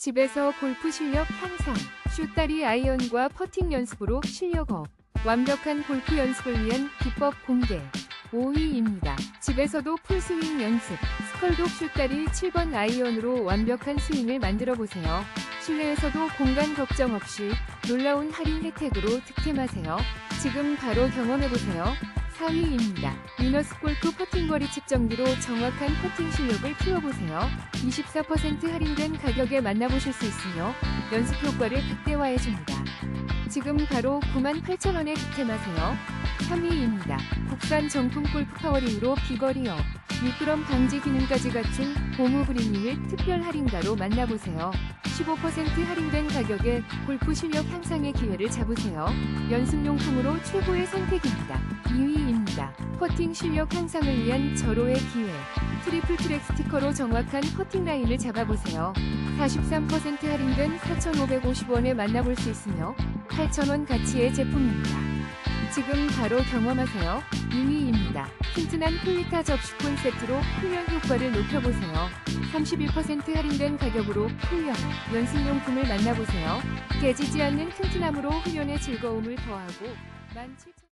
집에서 골프 실력 향상, 슛다리 아이언과 퍼팅 연습으로 실력 업, 완벽한 골프 연습을 위한 기법 공개. 5위입니다. 집에서도 풀스윙 연습, 스컬독 슛다리 7번 아이언으로 완벽한 스윙을 만들어 보세요. 실내에서도 공간 걱정 없이 놀라운 할인 혜택으로 득템하세요. 지금 바로 경험해 보세요. 4위입니다. 위너스 골프 퍼팅 거리 측정기로 정확한 퍼팅 실력을 키워보세요. 24% 할인된 가격에 만나보실 수 있으며 연습 효과를 극대화해줍니다. 지금 바로 98,000원에 득템하세요. 3위입니다. 국산 정품 골프 파워링으로 비거리업, 미끄럼 방지 기능까지 갖춘 고무 그린님을 특별 할인가로 만나보세요. 15% 할인된 가격에 골프 실력 향상의 기회를 잡으세요. 연습용품으로 최고의 선택입니다. 2위입니다. 퍼팅 실력 향상을 위한 절호의 기회. 트리플 트랙 스티커로 정확한 퍼팅 라인을 잡아보세요. 43% 할인된 4,550원에 만나볼 수 있으며 8,000원 가치의 제품입니다. 지금 바로 경험하세요. 2위입니다. 튼튼한 폴리타 접시콘 세트로 훈련 효과를 높여보세요. 31% 할인된 가격으로 훈련, 연습용품을 만나보세요. 깨지지 않는 튼튼함으로 훈련의 즐거움을 더하고 17,000원